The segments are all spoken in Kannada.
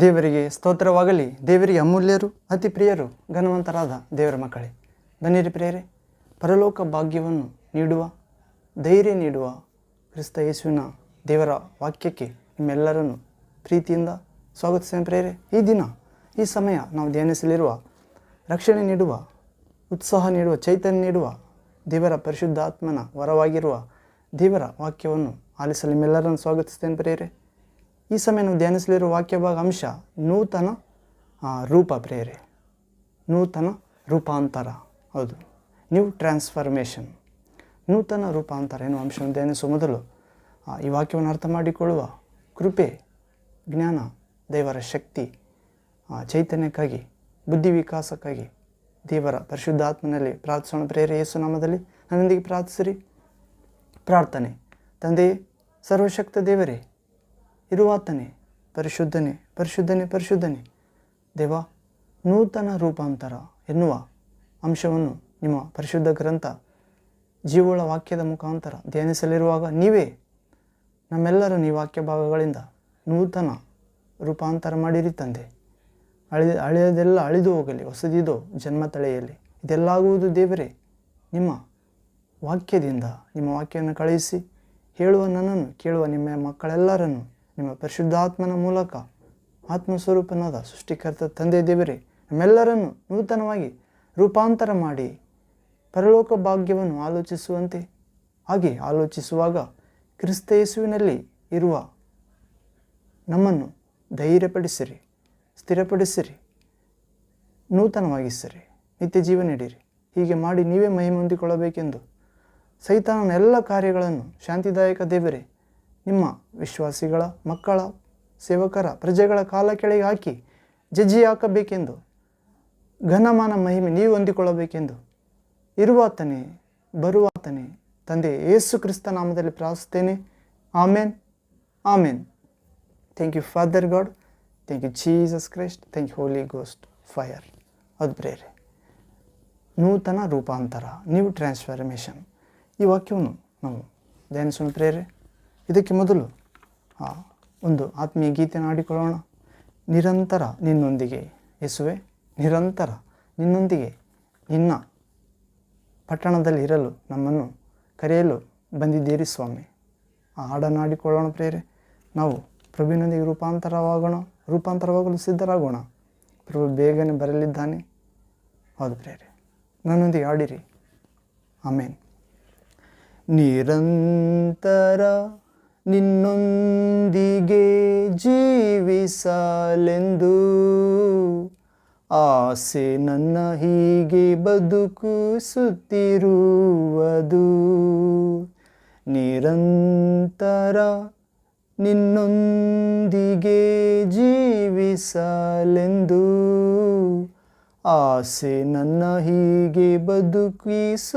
ದೇವರಿಗೆ ಸ್ತೋತ್ರವಾಗಲಿ. ದೇವರಿಗೆ ಅಮೂಲ್ಯರು ಅತಿ ಪ್ರಿಯರು ಘನವಂತರಾದ ದೇವರ ಮಕ್ಕಳೇ. ಧನ್ಯರಿ ಪ್ರಿಯರೇ, ಪರಲೋಕ ಭಾಗ್ಯವನ್ನು ನೀಡುವ, ಧೈರ್ಯ ನೀಡುವ ಕ್ರಿಸ್ತ ಯೇಸುವಿನ ದೇವರ ವಾಕ್ಯಕ್ಕೆ ನಿಮ್ಮೆಲ್ಲರನ್ನು ಪ್ರೀತಿಯಿಂದ ಸ್ವಾಗತಿಸ್ತೇನೆ ಪ್ರೇರೆ ಈ ದಿನ, ಈ ಸಮಯ ನಾವು ಧ್ಯಾನಿಸಲಿರುವ, ರಕ್ಷಣೆ ನೀಡುವ, ಉತ್ಸಾಹ ನೀಡುವ, ಚೈತನ್ಯ ನೀಡುವ ದೇವರ ಪರಿಶುದ್ಧಾತ್ಮನ ವರವಾಗಿರುವ ದೇವರ ವಾಕ್ಯವನ್ನು ಆಲಿಸಲು ನಿಮ್ಮೆಲ್ಲರನ್ನು ಸ್ವಾಗತಿಸ್ತೇನೆ ಪ್ರಿಯರೇ. ಈ ಸಮಯ ನಾವು ಧ್ಯಾನಿಸಲಿರುವ ವಾಕ್ಯ ಭಾಗ ಅಂಶ ನೂತನ ರೂಪ ಪ್ರೇರೆ. ನೂತನ ರೂಪಾಂತರ. ಹೌದು. ನ್ಯೂ ಟ್ರಾನ್ಸ್ಫಾರ್ಮೇಷನ್ ನೂತನ ರೂಪಾಂತರ ಎನ್ನುವ ಅಂಶವನ್ನು ಧ್ಯಾನಿಸುವ ಮೊದಲು ಈ ವಾಕ್ಯವನ್ನು ಅರ್ಥ ಮಾಡಿಕೊಳ್ಳುವ ಕೃಪೆ, ಜ್ಞಾನ, ದೇವರ ಶಕ್ತಿ ಚೈತನ್ಯಕ್ಕಾಗಿ, ಬುದ್ಧಿ ವಿಕಾಸಕ್ಕಾಗಿ ದೇವರ ಪರಿಶುದ್ಧಾತ್ಮನಲ್ಲಿ ಪ್ರಾರ್ಥಿಸೋಣ ಪ್ರೇರೆ ಯೇಸು ನಾಮದಲ್ಲಿ. ನನ್ನೊಂದಿಗೆ ಪ್ರಾರ್ಥಿಸಿರಿ. ಪ್ರಾರ್ಥನೆ. ತಂದೆಯೇ, ಸರ್ವಶಕ್ತ ದೇವರೇ ಇರುವಾತನೇ, ಪರಿಶುದ್ಧನೇ ಪರಿಶುದ್ಧನೇ ಪರಿಶುದ್ಧನೇ. ದೇವ, ನೂತನ ರೂಪಾಂತರ ಎನ್ನುವ ಅಂಶವನ್ನು ನಿಮ್ಮ ಪರಿಶುದ್ಧ ಗ್ರಂಥ, ಜೀವಳ ವಾಕ್ಯದ ಮುಖಾಂತರ ಧ್ಯಾನಿಸಲಿರುವಾಗ ನೀವೇ ನಮ್ಮೆಲ್ಲರ ನೀ ವಾಕ್ಯ ಭಾಗಗಳಿಂದ ನೂತನ ರೂಪಾಂತರ ಮಾಡಿರಿ ತಂದೆ. ಅಳಿ ಹಳೆಯದೆಲ್ಲ ಅಳಿದು ಹೋಗಲಿ, ಹೊಸದಿದೋ ಜನ್ಮ ತಳೆಯಲ್ಲಿ ಇದೆಲ್ಲಾಗುವುದು ದೇವರೇ, ನಿಮ್ಮ ವಾಕ್ಯದಿಂದ ನಿಮ್ಮ ವಾಕ್ಯವನ್ನು ಕಳುಹಿಸಿ, ಹೇಳುವ ನನ್ನನ್ನು, ಕೇಳುವ ನಿಮ್ಮ ಮಕ್ಕಳೆಲ್ಲರನ್ನು ನಿಮ್ಮ ಪರಿಶುದ್ಧಾತ್ಮನ ಮೂಲಕ ಆತ್ಮಸ್ವರೂಪನಾದ ಸೃಷ್ಟಿಕರ್ತ ತಂದೆ ದೇವರೇ, ನಮ್ಮೆಲ್ಲರನ್ನು ನೂತನವಾಗಿ ರೂಪಾಂತರ ಮಾಡಿ ಪರಲೋಕ ಭಾಗ್ಯವನ್ನು ಆಲೋಚಿಸುವಂತೆ. ಹಾಗೆ ಆಲೋಚಿಸುವಾಗ ಕ್ರಿಸ್ತ ಯೇಸುವಿನಲ್ಲಿ ಇರುವ ನಮ್ಮನ್ನು ಧೈರ್ಯಪಡಿಸಿರಿ, ಸ್ಥಿರಪಡಿಸಿರಿ, ನೂತನವಾಗಿಸಿರಿ, ನಿತ್ಯ ಜೀವ ನೀಡಿರಿ. ಹೀಗೆ ಮಾಡಿ ನೀವೇ ಮಹಿಮೆ ಹೊಂದಿಕೊಳ್ಳಬೇಕೆಂದು ಸೈತಾನನ ಎಲ್ಲ ಕಾರ್ಯಗಳನ್ನು ಶಾಂತಿದಾಯಕ ದೇವರೇ ನಿಮ್ಮ ವಿಶ್ವಾಸಿಗಳ ಮಕ್ಕಳ, ಸೇವಕರ, ಪ್ರಜೆಗಳ ಕಾಲ ಕೆಳಗೆ ಹಾಕಿ ಜಜ್ಜಿ ಹಾಕಬೇಕೆಂದು, ಘನಮಾನ ಮಹಿಮೆ ನೀವು ಹೊಂದಿಕೊಳ್ಳಬೇಕೆಂದು, ಇರುವಾತನೇ, ಬರುವಾತನೇ, ತಂದೆ ಯೇಸು ಕ್ರಿಸ್ತ ನಾಮದಲ್ಲಿ ಪ್ರಾರ್ಥಿಸ್ತೇನೆ ಆಮೇನ್. ಆಮೇನ್. Thank you father God thank you Jesus Christ thank you Holy Ghost fire ಅದು ಪ್ರೇರೆ, ನೂತನ ರೂಪಾಂತರ ನ್ಯೂ ಟ್ರಾನ್ಸ್ಫಾರ್ಮೇಷನ್ ಈ ವಾಕ್ಯವನ್ನು ನಾವು ಧ್ಯಾನಿಸೋಣ ಪ್ರೇರೆ. ಇದಕ್ಕೆ ಮೊದಲು ಒಂದು ಆತ್ಮೀಯ ಗೀತೆಯನ್ನು ಆಡಿಕೊಳ್ಳೋಣ ನಿರಂತರ ನಿನ್ನೊಂದಿಗೆ, ಯೇಸುವೆ, ನಿರಂತರ ನಿನ್ನೊಂದಿಗೆ ನಿನ್ನ ಪಟ್ಟಣದಲ್ಲಿ ಇರಲು ನಮ್ಮನ್ನು ಕರೆಯಲು ಬಂದಿದ್ದೀರಿ ಸ್ವಾಮಿ. ಆ ಹಾಡನ್ನು ಆಡಿಕೊಳ್ಳೋಣ ಪ್ರೇರೆ ನಾವು ಪ್ರಭುವಿನೊಂದಿಗೆ ರೂಪಾಂತರವಾಗೋಣ, ರೂಪಾಂತರವಾಗಲು ಸಿದ್ಧರಾಗೋಣ. ಪ್ರಭು ಬೇಗನೆ ಬರಲಿದ್ದಾನೆ. ಹೌದು ಪ್ರೇರೆ ನನ್ನೊಂದಿಗೆ ಆಡಿರಿ ಆಮೇನ್. ನಿರಂತರ ನಿನ್ನೊಂದಿಗೆ ಜೀವಿಸಲೆಂದು. ಆಸೆ ನನ್ನ ಹೀಗೆ ಬದುಕಿಸುತ್ತಿರುವುದು. ನಿರಂತರ ನಿನ್ನೊಂದಿಗೆ ಜೀವಿಸಲೆಂದು. ಆಸೆ ನನ್ನ ಹೀಗೆ ಬದುಕಿಸುತ್ತಿರುವುದು.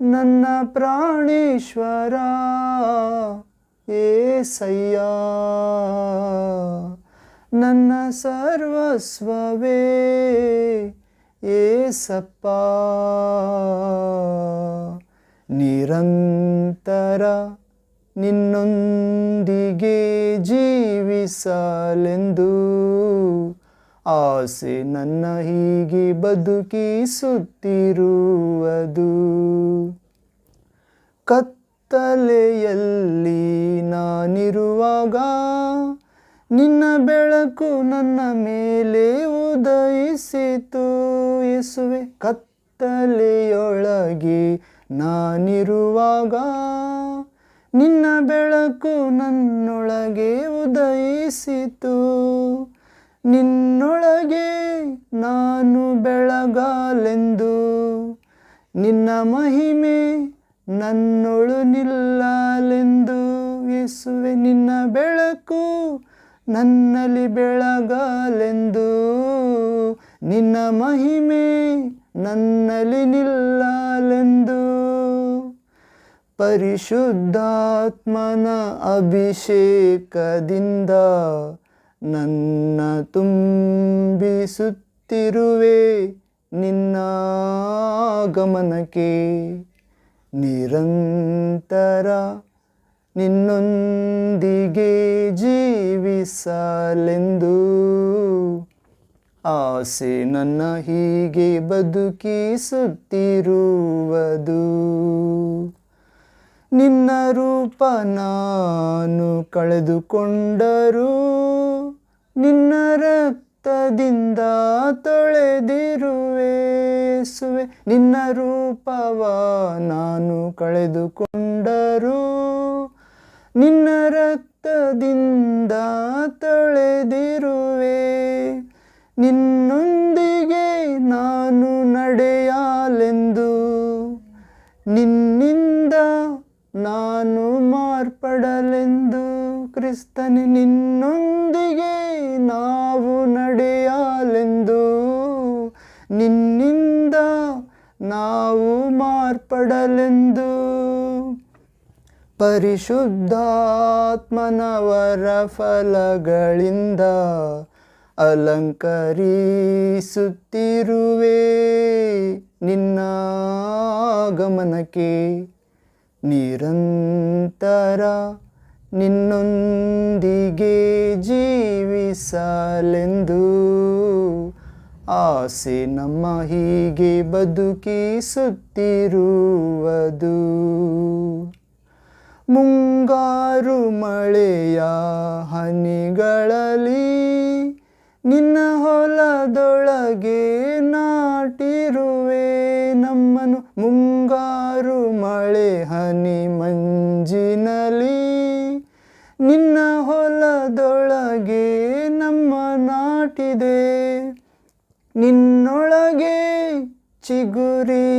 ನನ್ನ ಪ್ರಾಣೇಶ್ವರ ಏಸಯ್ಯ ನನ್ನ ಸರ್ವಸ್ವವೇ ಏಸಪ್ಪ ನಿರಂತರ ನಿನ್ನೊಂದಿಗೆ ಜೀವಿಸಲೆಂದು ಆಸೆ ನನ್ನ ಹೀಗೆ ಬದುಕಿಸುತ್ತಿರುವುದು. ಕತ್ತಲೆಯಲ್ಲಿ ನಾನಿರುವಾಗ ನಿನ್ನ ಬೆಳಕು ನನ್ನ ಮೇಲೆ ಉದಯಿಸಿತು. ಎಸುವೆ ಕತ್ತಲೆಯೊಳಗೆ ನಾನಿರುವಾಗ ನಿನ್ನ ಬೆಳಕು ನನ್ನೊಳಗೆ ಉದಯಿಸಿತು. ನಿನ್ನೊಳಗೆ ನಾನು ಬೆಳಗಾಲೆಂದು. ನಿನ್ನ ಮಹಿಮೆ ನನ್ನೊಳು ನಿಲ್ಲಲೆಂದು. ಯೇಸುವೆ, ನಿನ್ನ ಬೆಳಕು ನನ್ನಲ್ಲಿ ಬೆಳಗಾಲೆಂದು. ನಿನ್ನ ಮಹಿಮೆ ನನ್ನಲ್ಲಿ ನಿಲ್ಲಲೆಂದು. ಪರಿಶುದ್ಧಾತ್ಮನ ಅಭಿಷೇಕದಿಂದ ನನ್ನ ತುಂಬಿಸುತ್ತಿರುವೆ ನಿನ್ನ ಗಮನಕ್ಕೆ. ನಿರಂತರ ನಿನ್ನೊಂದಿಗೆ ಜೀವಿಸಲೆಂದು. ಆಸೆ ನನ್ನ ಹೀಗೆ ಬದುಕಿಸುತ್ತಿರುವುದು. ನಿನ್ನ ರೂಪ ನಾನು ಕಳೆದುಕೊಂಡರೂ ನಿನ್ನ ರಕ್ತದಿಂದ ತೊಳೆದಿರುವೆ ಸುವೆ ನಿನ್ನ ರೂಪವ ನಾನು ಕಳೆದುಕೊಂಡರು. ನಿನ್ನ ರಕ್ತದಿಂದ ತೊಳೆದಿರುವೆ. ನಿನ್ನೊಂದಿಗೆ ನಾನು ನಡೆಯಲೆಂದು. ನಿನ್ನಿಂದ ನಾನು ಮಾರ್ಪಡಲೆಂದು. ಕ್ರಿಸ್ತನಿ, ನಿನ್ನೊಂದಿಗೆ ನಿನ್ನಿಂದ ನಾವು ಮಾರ್ಪಡಲೆಂದು. ಪರಿಶುದ್ಧಾತ್ಮನವರ ಫಲಗಳಿಂದ ಅಲಂಕರಿಸುತ್ತಿರುವೆ. ನಿನ್ನ ಗಮನಕ್ಕೆ ನಿರಂತರ ನಿನ್ನೊಂದಿಗೆ ಜೀವಿಸಲೆಂದು. ಆಸೆ ನಮ್ಮ ಹೀಗೆ ಬದುಕಿಸುತ್ತಿರುವುದು ಮುಂಗಾರು ಮಳೆಯ ಹನಿಗಳಲ್ಲಿ ನಿನ್ನ ಹೊಲದೊಳಗೆ ನಾಟಿರುವೆ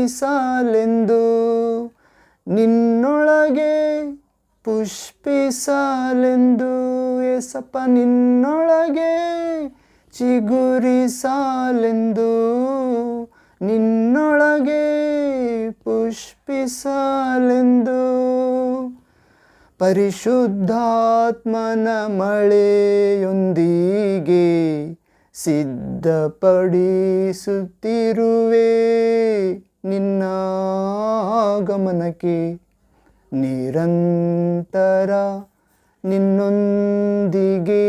ಚಿಗುರಿಸಲೆಂದು ನಿನ್ನೊಳಗೆ ಪುಷ್ಪಿಸಲೆಂದು ಎಸಪ್ಪ ನಿನ್ನೊಳಗೆ ಚಿಗುರಿಸಲೆಂದು ನಿನ್ನೊಳಗೆ ಪುಷ್ಪಿಸಲೆಂದು. ಪರಿಶುದ್ಧಾತ್ಮನ ಮಳೆಯೊಂದಿಗೆ ಸಿದ್ಧಪಡಿಸುತ್ತಿರುವೆ. ನಿನ್ನ ಗಮನಕ್ಕೆ ನಿರಂತರ ನಿನ್ನೊಂದಿಗೆ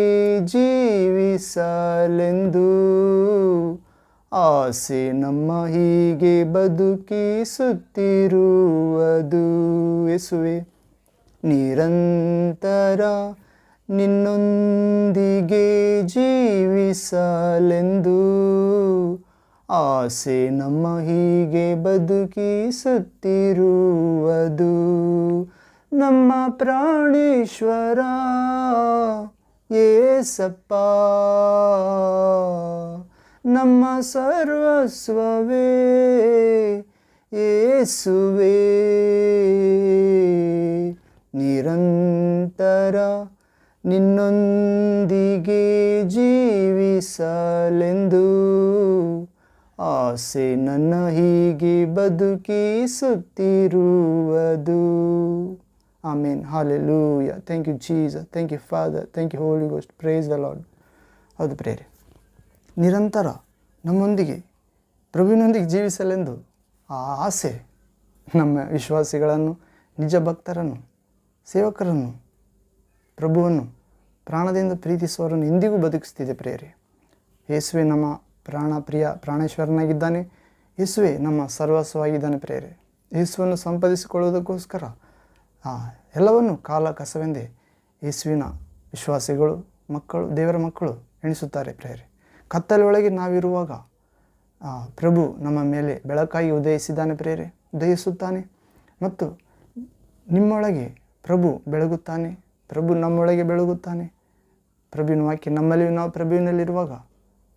ಜೀವಿಸಲೆಂದು ಆಸೆ ನಮ್ಮ ಹೀಗೆ ಬದುಕಿಸುತ್ತಿರುವುದು ಎಸುವೆ ನಿರಂತರ ನಿನ್ನೊಂದಿಗೆ ಜೀವಿಸಲೆಂದು ಆಸೆ ನಮ್ಮ ಹೀಗೆ ಬದುಕಿಸುತ್ತಿರುವುದು. ನಮ್ಮ ಪ್ರಾಣೇಶ್ವರ ಏಸಪ್ಪ ನಮ್ಮ ಸರ್ವಸ್ವವೇ ಏಸುವೆ. ನಿರಂತರ ನಿನ್ನೊಂದಿಗೆ ಜೀವಿಸಲೆಂದು ಆಸೆ ನನ್ನ ಹೀಗೆ ಬದುಕಿಸುತ್ತಿರುವುದು. ಆಮೇನ್. Hallelujah thank you Jesus thank you father thank you Holy Ghost praise the Lord ಅದು ಪ್ರೇರೆ ನಿರಂತರ ನಮ್ಮೊಂದಿಗೆ, ಪ್ರಭುವಿನೊಂದಿಗೆ ಜೀವಿಸಲೆಂದು ಆ ಆಸೆ ನಮ್ಮ ವಿಶ್ವಾಸಿಗಳನ್ನು, ನಿಜ ಭಕ್ತರನ್ನು, ಸೇವಕರನ್ನು, ಪ್ರಭುವನ್ನು ಪ್ರಾಣದಿಂದ ಪ್ರೀತಿಸುವವರನ್ನು ಎಂದಿಗೂ ಬದುಕಿಸ್ತಿದೆ ಪ್ರೇರೆ ಯೇಸುವೆ ನಮ್ಮ ಪ್ರಾಣ ಪ್ರಿಯ ಪ್ರಾಣೇಶ್ವರನಾಗಿದ್ದಾನೆ. ಯೇಸುವೆ ನಮ್ಮ ಸರ್ವಸ್ವವಾಗಿದ್ದಾನೆ ಪ್ರೇರೆ ಯೇಸುವನ್ನು ಸಂಪಾದಿಸಿಕೊಳ್ಳುವುದಕ್ಕೋಸ್ಕರ ಎಲ್ಲವನ್ನು ಕಾಲ ಕಸವೆಂದೇ ಯೇಸುವಿನ ವಿಶ್ವಾಸಿಗಳು, ಮಕ್ಕಳು, ದೇವರ ಮಕ್ಕಳು ಎಣಿಸುತ್ತಾರೆ ಪ್ರೇರೆ ಕತ್ತಲೊಳಗೆ ನಾವಿರುವಾಗ ಪ್ರಭು ನಮ್ಮ ಮೇಲೆ ಬೆಳಕಾಗಿ ಉದಯಿಸಿದ್ದಾನೆ ಪ್ರೇರೆ ಉದಯಿಸುತ್ತಾನೆ ಮತ್ತು ನಿಮ್ಮೊಳಗೆ ಪ್ರಭು ಬೆಳಗುತ್ತಾನೆ. ಪ್ರಭು ನಮ್ಮೊಳಗೆ ಬೆಳಗುತ್ತಾನೆ. ಪ್ರಭುವಿನ ವಾಕ್ಯ ನಮ್ಮಲ್ಲಿ ನಾವು ಪ್ರಭುವಿನಲ್ಲಿರುವಾಗ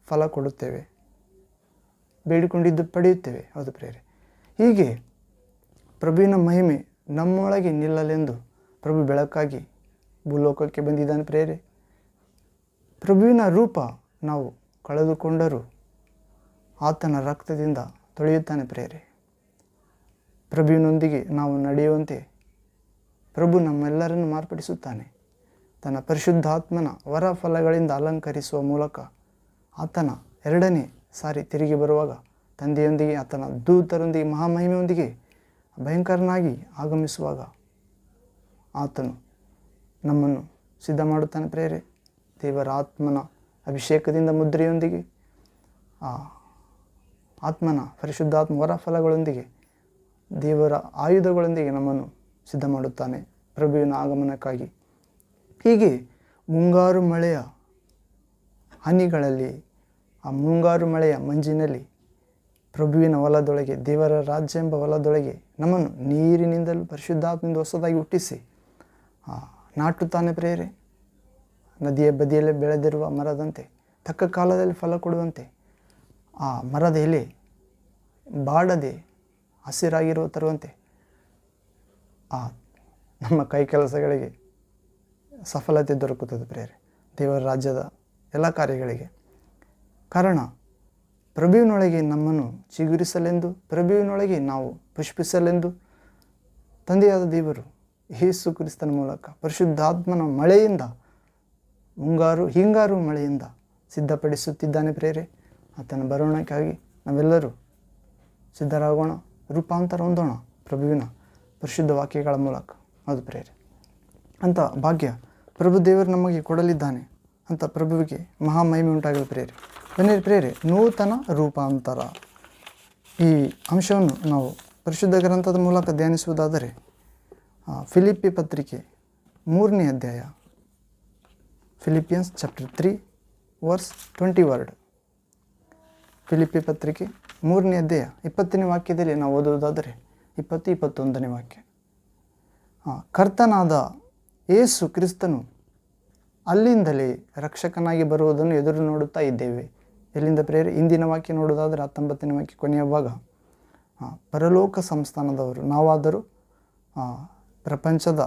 ಫಲ ಕೊಡುತ್ತೇವೆ. ಬೇಡಿಕೊಂಡಿದ್ದು ಪಡೆಯುತ್ತೇವೆ. ಹೌದು ಪ್ರೇರೆ ಹೀಗೆ ಪ್ರಭುವಿನ ಮಹಿಮೆ ನಮ್ಮೊಳಗೆ ನಿಲ್ಲಲೆಂದು ಪ್ರಭು ಬೆಳಕಾಗಿ ಭೂಲೋಕಕ್ಕೆ ಬಂದಿದ್ದಾನೆ ಪ್ರೇರೆ ಪ್ರಭುವಿನ ರೂಪ ನಾವು ಕಳೆದುಕೊಂಡರೂ ಆತನ ರಕ್ತದಿಂದ ತೊಳೆಯುತ್ತಾನೆ ಪ್ರೇರೆ ಪ್ರಭುವಿನೊಂದಿಗೆ ನಾವು ನಡೆಯುವಂತೆ ಪ್ರಭು ನಮ್ಮೆಲ್ಲರನ್ನು ಮಾರ್ಪಡಿಸುತ್ತಾನೆ. ತನ್ನ ಪರಿಶುದ್ಧಾತ್ಮನ ವರ ಫಲಗಳಿಂದ ಅಲಂಕರಿಸುವ ಮೂಲಕ ಆತನ ಎರಡನೇ ಸಾರಿ ತಿರುಗಿ ಬರುವಾಗ ತಂದೆಯೊಂದಿಗೆ ಆತನ ದೂತರೊಂದಿಗೆ ಮಹಾಮಹಿಮೆಯೊಂದಿಗೆ ಭಯಂಕರನಾಗಿ ಆಗಮಿಸುವಾಗ ಆತನು ನಮ್ಮನ್ನು ಸಿದ್ಧ ಮಾಡುತ್ತಾನೆ ಪ್ರೇರೆ ದೇವರ ಆತ್ಮನ ಅಭಿಷೇಕದಿಂದ ಮುದ್ರೆಯೊಂದಿಗೆ, ಆ ಆತ್ಮನ ಪರಿಶುದ್ಧಾತ್ಮ ವರ ಫಲಗಳೊಂದಿಗೆ ದೇವರ ಆಯುಧಗಳೊಂದಿಗೆ ನಮ್ಮನ್ನು ಸಿದ್ಧ ಮಾಡುತ್ತಾನೆ ಪ್ರಭುವಿನ ಆಗಮನಕ್ಕಾಗಿ. ಹೀಗೆ ಮುಂಗಾರು ಮಳೆಯ ಹನಿಗಳಲ್ಲಿ, ಆ ಮುಂಗಾರು ಮಳೆಯ ಮಂಜಿನಲ್ಲಿ, ಪ್ರಭುವಿನ ಹೊಲದೊಳಗೆ, ದೇವರ ರಾಜ್ಯ ಎಂಬ ಹೊಲದೊಳಗೆ ನಮ್ಮನ್ನು ನೀರಿನಿಂದಲೂ ಪರಿಶುದ್ಧಾತ್ಮದಿಂದ ಹೊಸದಾಗಿ ಹುಟ್ಟಿಸಿ. ನಾಟುತ್ತಾನೆ ಪ್ರೇರೆ ನದಿಯ ಬದಿಯಲ್ಲೇ ಬೆಳೆದಿರುವ ಮರದಂತೆ, ತಕ್ಕ ಕಾಲದಲ್ಲಿ ಫಲ ಕೊಡುವಂತೆ, ಆ ಮರದ ಎಲೆ ಬಾಡದೆ ಹಸಿರಾಗಿರುವ ತರುವಂತೆ, ಆ ನಮ್ಮ ಕೈ ಕೆಲಸಗಳಿಗೆ ಸಫಲತೆ ದೊರಕುತ್ತದೆ ಪ್ರೇರೆ ದೇವರ ರಾಜ್ಯದ ಎಲ್ಲ ಕಾರ್ಯಗಳಿಗೆ. ಕಾರಣ, ಪ್ರಭುವಿನೊಳಗೆ ನಮ್ಮನ್ನು ಚಿಗುರಿಸಲೆಂದು, ಪ್ರಭುವಿನೊಳಗೆ ನಾವು ಪುಷ್ಪಿಸಲೆಂದು ತಂದೆಯಾದ ದೇವರು ಯೇಸು ಕ್ರಿಸ್ತನ ಮೂಲಕ ಪರಿಶುದ್ಧಾತ್ಮನ ಮಳೆಯಿಂದ, ಮುಂಗಾರು, ಹಿಂಗಾರು ಮಳೆಯಿಂದ ಸಿದ್ಧಪಡಿಸುತ್ತಿದ್ದಾನೆ ಪ್ರೇರೆ. ಆತನ ಬರೋಣಕ್ಕಾಗಿ ನಾವೆಲ್ಲರೂ ಸಿದ್ಧರಾಗೋಣ, ರೂಪಾಂತರ ಹೊಂದೋಣ ಪ್ರಭುವಿನ ಪರಿಶುದ್ಧ ವಾಕ್ಯಗಳ ಮೂಲಕ. ಅದು ಪ್ರೇರೆ. ಅಂತ ಭಾಗ್ಯ ಪ್ರಭು ದೇವರು ನಮಗೆ ಕೊಡಲಿದ್ದಾನೆ. ಅಂತ ಪ್ರಭುವಿಗೆ ಮಹಾಮಹಿಮೆ ಉಂಟಾಗಲು ಪ್ರೇರೆ. ಬನ್ನಿರಿ ಪ್ರೇರೆ, ನೂತನ ರೂಪಾಂತರ. ಈ ಅಂಶವನ್ನು ನಾವು ಪರಿಶುದ್ಧ ಗ್ರಂಥದ ಮೂಲಕ ಧ್ಯಾನಿಸುವುದಾದರೆ ಫಿಲಿಪ್ಪಿ ಪತ್ರಿಕೆ ಮೂರನೇ ಅಧ್ಯಾಯ Philippians chapter three, verse twenty word. Philippi ಪತ್ರಿಕೆ ಮೂರನೇ ಅಧ್ಯಾಯ, ಇಪ್ಪತ್ತನೇ ವಾಕ್ಯದಲ್ಲಿ ನಾವು ಓದುವುದಾದರೆ, ಇಪ್ಪತ್ತು ಇಪ್ಪತ್ತೊಂದನೇ ವಾಕ್ಯ. ಕರ್ತನಾದ ಏಸು ಕ್ರಿಸ್ತನು ಅಲ್ಲಿಂದಲೇ ರಕ್ಷಕನಾಗಿ ಬರುವುದನ್ನು ಎದುರು ನೋಡುತ್ತಾ ಇದ್ದೇವೆ. ಎಲ್ಲಿಂದ ಪ್ರೇರೆ? ಇಂದಿನ ವಾಕ್ಯ ನೋಡೋದಾದರೆ ಹತ್ತೊಂಬತ್ತನೇ ವಾಕ್ಯ ಕೊನೆಯ ಭಾಗ ಪರಲೋಕ ಸಂಸ್ಥಾನದವರು ನಾವಾದರೂ ಪ್ರಪಂಚದ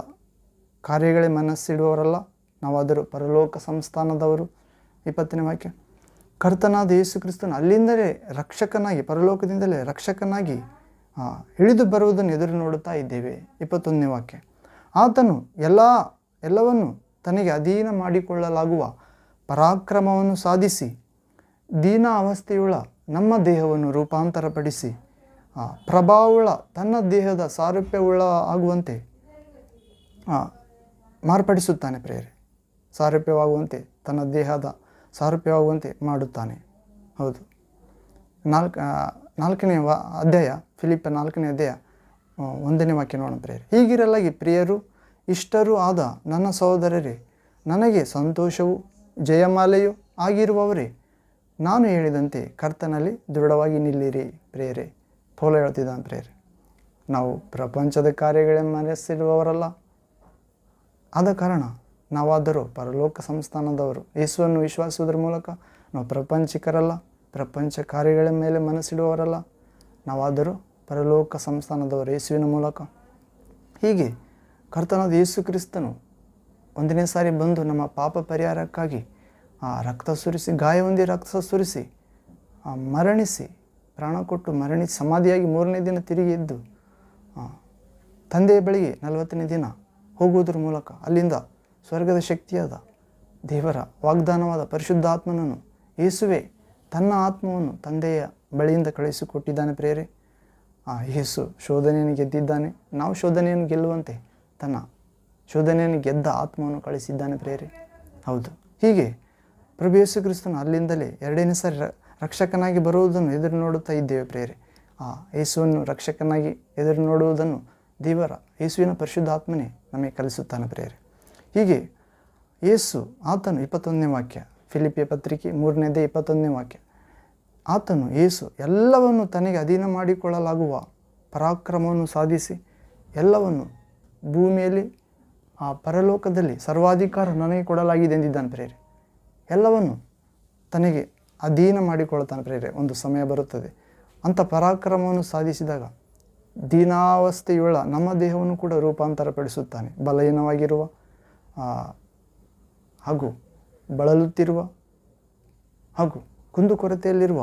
ಕಾರ್ಯಗಳೇ ಮನಸ್ಸಿಡುವವರಲ್ಲ, ನಾವಾದರೂ ಪರಲೋಕ ಸಂಸ್ಥಾನದವರು. ಇಪ್ಪತ್ತನೇ ವಾಕ್ಯ, ಕರ್ತನಾದ ಯೇಸು ಕ್ರಿಸ್ತನು ಅಲ್ಲಿಂದಲೇ ರಕ್ಷಕನಾಗಿ, ಪರಲೋಕದಿಂದಲೇ ರಕ್ಷಕನಾಗಿ ಇಳಿದು ಬರುವುದನ್ನು ಎದುರು ನೋಡುತ್ತಾ ಇದ್ದೇವೆ. ಇಪ್ಪತ್ತೊಂದನೇ ವಾಕ್ಯ, ಆತನು ಎಲ್ಲ, ಎಲ್ಲವನ್ನು ತನಗೆ ಅಧೀನ ಮಾಡಿಕೊಳ್ಳಲಾಗುವ ಪರಾಕ್ರಮವನ್ನು ಸಾಧಿಸಿ ದೀನ ಅವಸ್ಥೆಯುಳ್ಳ ನಮ್ಮ ದೇಹವನ್ನು ರೂಪಾಂತರಪಡಿಸಿ ಆ, ಪ್ರಭಾವವುಳ್ಳ ತನ್ನ ದೇಹದ ಸಾರೂಪ್ಯವುಳ್ಳ ಆಗುವಂತೆ ಮಾರ್ಪಡಿಸುತ್ತಾನೆ ಪ್ರೇರೆ ಸಾರೂಪ್ಯವಾಗುವಂತೆ ತನ್ನ ದೇಹದ ಸಾರೂಪ್ಯವಾಗುವಂತೆ ಮಾಡುತ್ತಾನೆ. ಹೌದು. ನಾಲ್ಕು ನಾಲ್ಕನೇ ವಾ ಅಧ್ಯಾಯ ಫಿಲಿಪ್ಪ ನಾಲ್ಕನೇ ಅಧ್ಯಾಯ ಒಂದನೇ ವಾಕ್ಯ ನೋಡೋಣ ಪ್ರೇರೆ ಹೀಗಿರಲಾಗಿ ಪ್ರಿಯರು ಇಷ್ಟರೂ ಆದ ನನ್ನ ಸಹೋದರರೇ, ನನಗೆ ಸಂತೋಷವು ಜಯಮಾಲೆಯೂ ಆಗಿರುವವರೇ, ನಾನು ಹೇಳಿದಂತೆ ಕರ್ತನಲ್ಲಿ ದೃಢವಾಗಿ ನಿಲ್ಲಿರಿ ಪ್ರೇರೆ ಪೋಲ ಹೇಳ್ತಿದ್ದಾನೆ ಪ್ರೇರೆ ನಾವು ಪ್ರಪಂಚದ ಕಾರ್ಯಗಳೇ ಮನಸ್ಸಿರುವವರಲ್ಲ ಆದ ಕಾರಣ ನಾವಾದರೂ ಪರಲೋಕ ಸಂಸ್ಥಾನದವರು, ಯೇಸುವನ್ನು ವಿಶ್ವಾಸುವುದರ ಮೂಲಕ ನಾವು ಪ್ರಪಂಚಿಕರಲ್ಲ, ಪ್ರಪಂಚ ಕಾರ್ಯಗಳ ಮೇಲೆ ಮನಸ್ಸಿಡುವವರಲ್ಲ. ನಾವಾದರೂ ಪರಲೋಕ ಸಂಸ್ಥಾನದವರು ಯೇಸುವಿನ ಮೂಲಕ. ಹೀಗೆ ಕರ್ತನಾದ ಯೇಸು ಕ್ರಿಸ್ತನು ಒಂದನೇ ಸಾರಿ ಬಂದು ನಮ್ಮ ಪಾಪ ಪರಿಹಾರಕ್ಕಾಗಿ, ಆ ರಕ್ತ ಸುರಿಸಿ ಗಾಯ ಹೊಂದಿ ರಕ್ತ ಸುರಿಸಿ ಮರಣಿಸಿ, ಪ್ರಾಣ ಕೊಟ್ಟು ಮರಣಿಸಿ, ಸಮಾಧಿಯಾಗಿ ಮೂರನೇ ದಿನ ತಿರುಗಿ ಎದ್ದು ತಂದೆಯ ಬಳಿಗೆ ನಲವತ್ತನೇ ದಿನ ಹೋಗುವುದರ ಮೂಲಕ ಅಲ್ಲಿಂದ ಸ್ವರ್ಗದ ಶಕ್ತಿಯಾದ ದೇವರ ವಾಗ್ದಾನವಾದ ಪರಿಶುದ್ಧಾತ್ಮನನ್ನು ಯೇಸುವೆ ತನ್ನ ಆತ್ಮವನ್ನು ತಂದೆಯ ಬಳಿಯಿಂದ ಕಳುಹಿಸಿಕೊಟ್ಟಿದ್ದಾನೆ ಪ್ರೇರೆ. ಆ ಯೇಸು ಶೋಧನೆಯನ್ನು ಗೆದ್ದಿದ್ದಾನೆ. ನಾವು ಶೋಧನೆಯನ್ನು ಗೆಲ್ಲುವಂತೆ ತನ್ನ ಶೋಧನೆಯನ್ನು ಗೆದ್ದ ಆತ್ಮವನ್ನು ಕಳಿಸಿದ್ದಾನೆ ಪ್ರೇರಿ. ಹೌದು. ಹೀಗೆ ಪ್ರಭು ಯೇಸು ಕ್ರಿಸ್ತನು ಅಲ್ಲಿಂದಲೇ ಎರಡನೇ ಸಾರಿ ರಕ್ಷಕನಾಗಿ ಬರುವುದನ್ನು ಎದುರು ನೋಡುತ್ತಾ ಇದ್ದೇವೆ ಪ್ರೇರೆ. ಆ ಯೇಸುವನ್ನು ರಕ್ಷಕನಾಗಿ ಎದುರು ನೋಡುವುದನ್ನು ದೇವರ, ಯೇಸುವಿನ ಪರಿಶುದ್ಧಾತ್ಮನೇ ನಮಗೆ ಕಲಿಸುತ್ತಾನೆ ಪ್ರೇರೆ. ಹೀಗೆ ಯೇಸು ಆತನು ಇಪ್ಪತ್ತೊಂದನೇ ವಾಕ್ಯ ಫಿಲಿಪಿಯ ಪತ್ರಿಕೆ ಮೂರನೇದೇ ಇಪ್ಪತ್ತೊಂದನೇ ವಾಕ್ಯ. ಆತನು ಯೇಸು ಎಲ್ಲವನ್ನು ತನಗೆ ಅಧೀನ ಮಾಡಿಕೊಳ್ಳಲಾಗುವ ಪರಾಕ್ರಮವನ್ನು ಸಾಧಿಸಿ ಎಲ್ಲವನ್ನು ಭೂಮಿಯಲ್ಲಿ, ಆ ಪರಲೋಕದಲ್ಲಿ ಸರ್ವಾಧಿಕಾರ ನನಗೆ ಕೊಡಲಾಗಿದೆ ಎಂದಿದ್ದಾನೆ ಪ್ರೇರೆ ಎಲ್ಲವನ್ನು ತನಗೆ ಅಧೀನ ಮಾಡಿಕೊಳ್ಳುತ್ತಾನೆ ಪ್ರೇರೆ ಒಂದು ಸಮಯ ಬರುತ್ತದೆ. ಅಂಥ ಪರಾಕ್ರಮವನ್ನು ಸಾಧಿಸಿದಾಗ ದೀನಾವಸ್ಥೆಯುಳ್ಳ ನಮ್ಮ ದೇಹವನ್ನು ಕೂಡ ರೂಪಾಂತರಪಡಿಸುತ್ತಾನೆ. ಬಲಹೀನವಾಗಿರುವ ಹಾಗೂ ಬಳಲುತ್ತಿರುವ, ಹಾಗೂ ಕುಂದುಕೊರತೆಯಲ್ಲಿರುವ,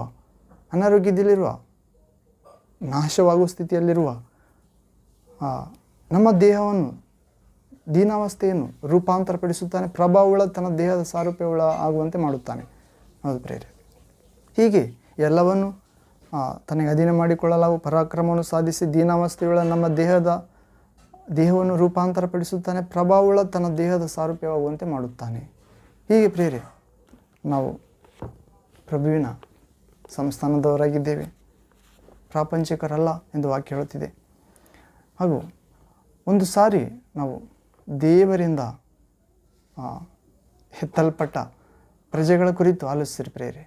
ಅನಾರೋಗ್ಯದಲ್ಲಿರುವ, ನಾಶವಾಗುವ ಸ್ಥಿತಿಯಲ್ಲಿರುವ ನಮ್ಮ ದೇಹವನ್ನು ದೀನಾವಸ್ಥೆಯನ್ನು ರೂಪಾಂತರಪಡಿಸುತ್ತಾನೆ ಪ್ರಭಾವವುಳ್ಳ ತನ್ನ ದೇಹದ ಸಾರೂಪ್ಯವುಳ್ಳ ಆಗುವಂತೆ ಮಾಡುತ್ತಾನೆ. ಅದು ಪ್ರೇರೆ ಹೀಗೆ ಎಲ್ಲವನ್ನು ತನಗೆ ಅಧೀನ ಮಾಡಿಕೊಳ್ಳಲಾಗುವ ಪರಾಕ್ರಮವನ್ನು ಸಾಧಿಸಿ ದೀನಾವಸ್ಥೆಯುಳ್ಳ ನಮ್ಮ ದೇಹದ ದೇಹವನ್ನು ರೂಪಾಂತರಪಡಿಸುತ್ತಾನೆ ಪ್ರಭಾವವುಳ್ಳ ತನ್ನ ದೇಹದ ಸಾರೂಪ್ಯವಾಗುವಂತೆ ಮಾಡುತ್ತಾನೆ. ಹೀಗೆ ಪ್ರೇರೆ ನಾವು ಪ್ರಭುವಿನ ಸಂಸ್ಥಾನದವರಾಗಿದ್ದೇವೆ, ಪ್ರಾಪಂಚಿಕರಲ್ಲ ಎಂದು ವಾಕ್ಯ ಹೇಳುತ್ತಿದೆ. ಹಾಗೂ ಒಂದು ಸಾರಿ ನಾವು ದೇವರಿಂದ ಹೆತ್ತಲ್ಪಟ್ಟ ಪ್ರಜೆಗಳ ಕುರಿತು ಆಲೋಚಿಸಿರಿ ಪ್ರೇರೆ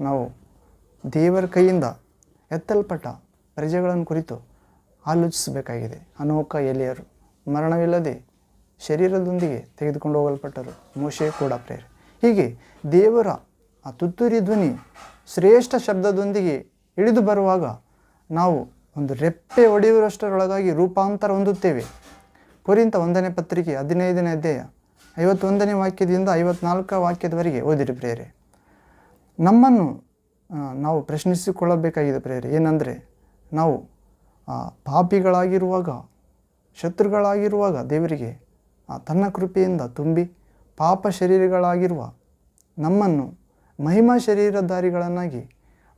ನಾವು ದೇವರ ಕೈಯಿಂದ ಎತ್ತಲ್ಪಟ್ಟ ಪ್ರಜೆಗಳನ್ನು ಕುರಿತು ಆಲೋಚಿಸಬೇಕಾಗಿದೆ. ಅನೋಕ ಎಲೆಯರು ಮರಣವಿಲ್ಲದೆ ಶರೀರದೊಂದಿಗೆ ತೆಗೆದುಕೊಂಡು ಹೋಗಲ್ಪಟ್ಟರು ಮೋಶೆ ಕೂಡ ಪ್ರೇರೆ ಹೀಗೆ ದೇವರ, ಆ ತುತ್ತೂರಿ ಧ್ವನಿ ಶ್ರೇಷ್ಠ ಶಬ್ದದೊಂದಿಗೆ ಇಳಿದು ಬರುವಾಗ ನಾವು ಒಂದು ರೆಪ್ಪೆ ಒಡೆಯುವಷ್ಟರೊಳಗಾಗಿ ರೂಪಾಂತರ ಹೊಂದುತ್ತೇವೆ. ಕುರಿತ ಒಂದನೇ ಪತ್ರಿಕೆ ಹದಿನೈದನೇ ಅಧ್ಯಾಯ ಐವತ್ತೊಂದನೇ ವಾಕ್ಯದಿಂದ ಐವತ್ನಾಲ್ಕ ವಾಕ್ಯದವರೆಗೆ ಓದಿರಿ ಪ್ರೇರೆ ನಮ್ಮನ್ನು ನಾವು ಪ್ರಶ್ನಿಸಿಕೊಳ್ಳಬೇಕಾಗಿದೆ ಪ್ರೇರೆ ಏನಂದರೆ ನಾವು ಪಾಪಿಗಳಾಗಿರುವಾಗ, ಶತ್ರುಗಳಾಗಿರುವಾಗ ದೇವರಿಗೆ ತನ್ನ ಕೃಪೆಯಿಂದ ತುಂಬಿ ಪಾಪ ಶರೀರಗಳಾಗಿರುವ ನಮ್ಮನ್ನು ಮಹಿಮಾ ಶರೀರಧಾರಿಗಳನ್ನಾಗಿ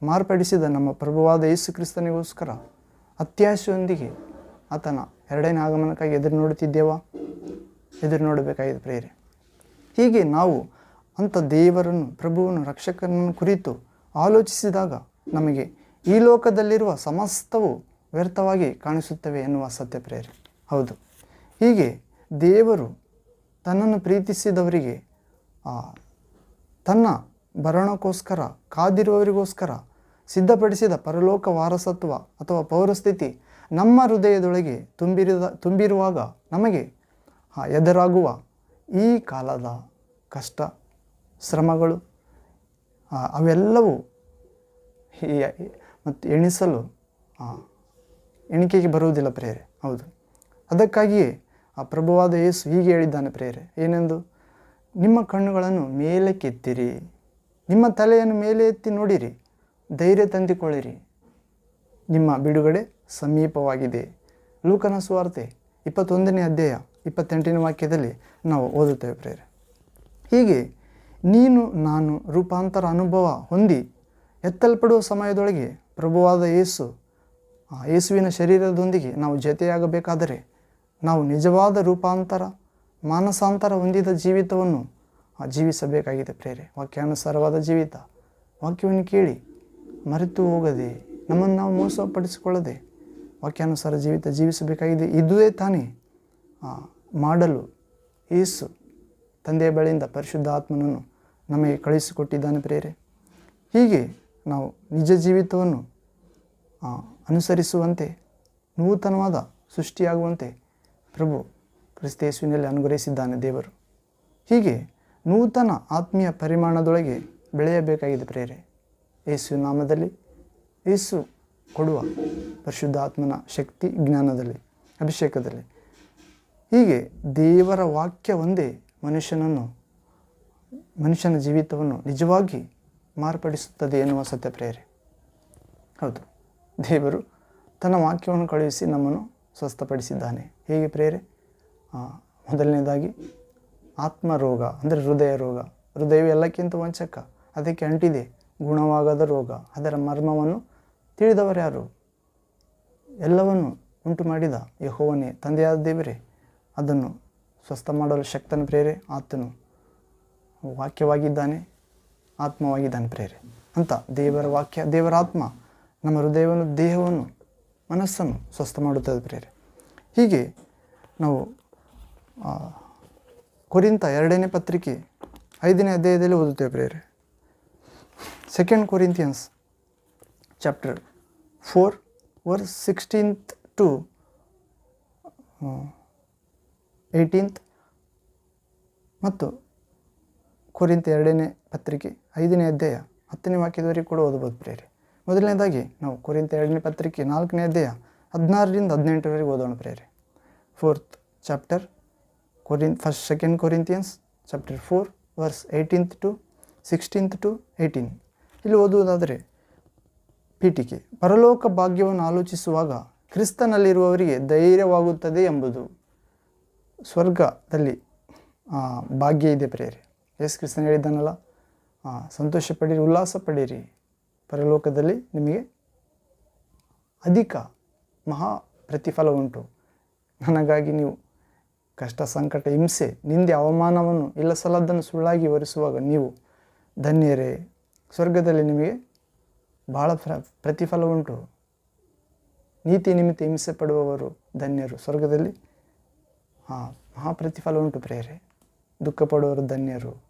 ಮಾರ್ಪಡಿಸಿದ ನಮ್ಮ ಪ್ರಭುವಾದ ಯೇಸು ಕ್ರಿಸ್ತನಿಗೋಸ್ಕರ ಅತ್ಯಾಶೆಯೊಂದಿಗೆ ಆತನ ಎರಡನೇ ಆಗಮನಕ್ಕಾಗಿ ಎದುರು ನೋಡುತ್ತಿದ್ದೇವಾ? ಎದುರು ನೋಡಬೇಕಾಗಿದೆ ಪ್ರೇರೆ ಹೀಗೆ ನಾವು ಅಂಥ ದೇವರನ್ನು, ಪ್ರಭುವನ್ನು, ರಕ್ಷಕನನ್ನು ಕುರಿತು ಆಲೋಚಿಸಿದಾಗ ನಮಗೆ ಈ ಲೋಕದಲ್ಲಿರುವ ಸಮಸ್ತವು ವ್ಯರ್ಥವಾಗಿ ಕಾಣಿಸುತ್ತವೆ ಎನ್ನುವ ಸತ್ಯ ಪ್ರೇರೆ ಹೌದು. ಹೀಗೆ ದೇವರು ತನ್ನನ್ನು ಪ್ರೀತಿಸಿದವರಿಗೆ ತನ್ನ ಭರಣಕ್ಕೋಸ್ಕರ, ಕಾದಿರುವವರಿಗೋಸ್ಕರ ಸಿದ್ಧಪಡಿಸಿದ ಪರಲೋಕ ವಾರಸತ್ವ ಅಥವಾ ಪೌರಸ್ಥಿತಿ ನಮ್ಮ ಹೃದಯದೊಳಗೆ ತುಂಬಿರಿದ, ತುಂಬಿರುವಾಗ ನಮಗೆ ಎದುರಾಗುವ ಈ ಕಾಲದ ಕಷ್ಟ, ಶ್ರಮಗಳು ಅವೆಲ್ಲವೂ ಮತ್ತು ಎಣಿಸಲು ಎಣಿಕೆಗೆ ಬರುವುದಿಲ್ಲ ಪ್ರೇರೆ ಹೌದು. ಅದಕ್ಕಾಗಿಯೇ ಆ ಪ್ರಭುವಾದ ಯೇಸು ಹೀಗೆ ಹೇಳಿದ್ದಾನೆ ಪ್ರೇರೆ ಏನೆಂದು? ನಿಮ್ಮ ಕಣ್ಣುಗಳನ್ನು ಮೇಲಕ್ಕೆತ್ತಿರಿ. ನಿಮ್ಮ ತಲೆಯನ್ನು ಮೇಲೆ ಎತ್ತಿ ನೋಡಿರಿ. ಧೈರ್ಯ ತಂದುಕೊಳ್ಳಿರಿ. ನಿಮ್ಮ ಬಿಡುಗಡೆ ಸಮೀಪವಾಗಿದೆ. ಲೂಕನ ಸುವಾರ್ತೆ ಇಪ್ಪತ್ತೊಂದನೇ ಅಧ್ಯಾಯ ಇಪ್ಪತ್ತೆಂಟನೇ ವಾಕ್ಯದಲ್ಲಿ ನಾವು ಓದುತ್ತೇವೆ ಪ್ರೇರೆ ಹೀಗೆ ನೀನು ನಾನು ರೂಪಾಂತರ ಅನುಭವ ಹೊಂದಿ ಎತ್ತಲ್ಪಡುವ ಸಮಯದೊಳಗೆ ಪ್ರಭುವಾದ ಯೇಸು, ಆ ಯೇಸುವಿನ ಶರೀರದೊಂದಿಗೆ ನಾವು ಜೊತೆಯಾಗಬೇಕಾದರೆ ನಾವು ನಿಜವಾದ ರೂಪಾಂತರ, ಮಾನಸಾಂತರ ಹೊಂದಿದ ಜೀವಿತವನ್ನು ಜೀವಿಸಬೇಕಾಗಿದೆ ಪ್ರೇರೆ ವಾಕ್ಯಾನುಸಾರವಾದ ಜೀವಿತ. ವಾಕ್ಯವನ್ನು ಕೇಳಿ ಮರೆತು ಹೋಗದೆ, ನಮ್ಮನ್ನು ನಾವು ಮೋಸಪಡಿಸಿಕೊಳ್ಳದೆ, ವಾಕ್ಯಾನುಸಾರ ಜೀವಿತ ಜೀವಿಸಬೇಕಾಗಿದೆ. ಇದುವೇ ತಾನೇ ಮಾಡಲು ಏಸು ತಂದೆಯ ಬಳಿಯಿಂದ ಪರಿಶುದ್ಧ ಆತ್ಮನನ್ನು ನಮಗೆ ಕಳಿಸಿಕೊಟ್ಟಿದ್ದಾನೆ ಪ್ರೇರೆ ಹೀಗೆ ನಾವು ನಿಜ ಜೀವಿತವನ್ನು ಅನುಸರಿಸುವಂತೆ, ನೂತನವಾದ ಸೃಷ್ಟಿಯಾಗುವಂತೆ ಪ್ರಭು ಕ್ರಿಸ್ತೇಸುವಿನಲ್ಲಿ ಅನುಗ್ರಹಿಸಿದ್ದಾನೆ ದೇವರು. ಹೀಗೆ ನೂತನ ಆತ್ಮೀಯ ಪರಿಮಾಣದೊಳಗೆ ಬೆಳೆಯಬೇಕಾಗಿದೆ ಪ್ರೇರೆ ಯೇಸು ನಾಮದಲ್ಲಿ, ಯೇಸು ಕೊಡುವ ಪರಿಶುದ್ಧಾತ್ಮನ ಶಕ್ತಿ ಜ್ಞಾನದಲ್ಲಿ, ಅಭಿಷೇಕದಲ್ಲಿ. ಹೀಗೆ ದೇವರ ವಾಕ್ಯ ಒಂದೇ ಮನುಷ್ಯನನ್ನು, ಮನುಷ್ಯನ ಜೀವಿತವನ್ನು ನಿಜವಾಗಿ ಮಾರ್ಪಡಿಸುತ್ತದೆ ಎನ್ನುವ ಸತ್ಯ ಪ್ರೇರೆ ಹೌದು, ದೇವರು ತನ್ನ ವಾಕ್ಯವನ್ನು ಕಳುಹಿಸಿ ನಮ್ಮನ್ನು ಸ್ವಸ್ಥಪಡಿಸಿದ್ದಾನೆ. ಹೇಗೆ ಪ್ರೇರೆ ಮೊದಲನೇದಾಗಿ ಆತ್ಮರೋಗ, ಅಂದರೆ ಹೃದಯ ರೋಗ ಹೃದಯವು ಎಲ್ಲಕ್ಕಿಂತ ವಂಚಕ, ಅದಕ್ಕೆ ಅಂಟಿದೆ. ಗುಣವಾಗದ ರೋಗ, ಅದರ ಮರ್ಮವನ್ನು ತಿಳಿದವರ್ಯಾರು ಎಲ್ಲವನ್ನು ಉಂಟು ಮಾಡಿದ ಯಹೋವನೇ ತಂದೆಯಾದ ದೇವರೇ, ಅದನ್ನು ಸ್ವಸ್ಥ ಮಾಡಲು ಶಕ್ತನ ಪ್ರೇರೆ, ಆತನು ವಾಕ್ಯವಾಗಿದ್ದಾನೆ, ಆತ್ಮವಾಗಿದ್ದಾನೆ ಪ್ರೇರೆ. ಅಂತ ದೇವರ ವಾಕ್ಯ, ದೇವರ ಆತ್ಮ ನಮ್ಮ ಹೃದಯವನ್ನು, ದೇಹವನ್ನು, ಮನಸ್ಸನ್ನು ಸ್ವಸ್ಥ ಮಾಡುತ್ತದೆ ಪ್ರೇರೆ. ಹೀಗೆ ನಾವು ಕುರಿತ ಎರಡನೇ ಪತ್ರಿಕೆ ಐದನೇ ಅಧ್ಯಾಯದಲ್ಲಿ ಓದುತ್ತೇವೆ ಪ್ರೇರೆ. Second Corinthians chapter four verse sixteenth to eighteenth ಮತ್ತು ಕೊರಿಂತ ಎರಡನೇ ಪತ್ರಿಕೆ ಐದನೇ ಅಧ್ಯಾಯ ಹತ್ತನೇ ವಾಕ್ಯದವರೆಗೆ ಕೂಡ ಓದಬಹುದು ಪ್ರೇರಿ ಮೊದಲನೇದಾಗಿ ನಾವು ಕೊರಿಂತ ಎರಡನೇ ಪತ್ರಿಕೆ ನಾಲ್ಕನೇ ಅಧ್ಯಾಯ ಹದಿನಾರರಿಂದ ಹದಿನೆಂಟರವರೆಗೆ ಓದೋಣ ಪ್ರೇರಿ fourth chapter ಕೊರಿನ್ first second Corinthians chapter four verse eighteenth to sixteenth to eighteen ಇಲ್ಲಿ ಓದುವುದಾದರೆ, ಪೀಠಿಕೆ. ಪರಲೋಕ ಭಾಗ್ಯವನ್ನು ಆಲೋಚಿಸುವಾಗ ಕ್ರಿಸ್ತನಲ್ಲಿರುವವರಿಗೆ ಧೈರ್ಯವಾಗುತ್ತದೆ ಎಂಬುದು ಸ್ವರ್ಗದಲ್ಲಿ ಭಾಗ್ಯ ಇದೆ ಪ್ರೇರೆ ಯೇಸು ಕ್ರಿಸ್ತನ್ ಹೇಳಿದ್ದಾನಲ್ಲ ಸಂತೋಷ ಪಡೀರಿ ಉಲ್ಲಾಸ ಪಡೀರಿ ಪರಲೋಕದಲ್ಲಿ ನಿಮಗೆ ಅಧಿಕ ಮಹಾ ಪ್ರತಿಫಲ ಉಂಟು. ನನಗಾಗಿ ನೀವು ಕಷ್ಟ, ಸಂಕಟ, ಹಿಂಸೆ, ನಿಂದೆ, ಅವಮಾನವನ್ನು ಇಲ್ಲ ಸಲದ್ದನ್ನು ಸುಳ್ಳಾಗಿ ಒರೆಸುವಾಗ ನೀವು ಧನ್ಯರೇ. ಸ್ವರ್ಗದಲ್ಲಿ ನಿಮಗೆ ಭಾಳ ಪ್ರ, ಪ್ರತಿಫಲ ಉಂಟು. ನೀತಿ ನಿಮಿತ್ತ ಹಿಂಸೆ ಪಡುವವರು ಧನ್ಯರು. ಸ್ವರ್ಗದಲ್ಲಿ ಹಾಂ ಮಹಾ ಪ್ರತಿಫಲ ಉಂಟು ಪ್ರೇರೆ. ದುಃಖ ಪಡುವವರು ಧನ್ಯರು.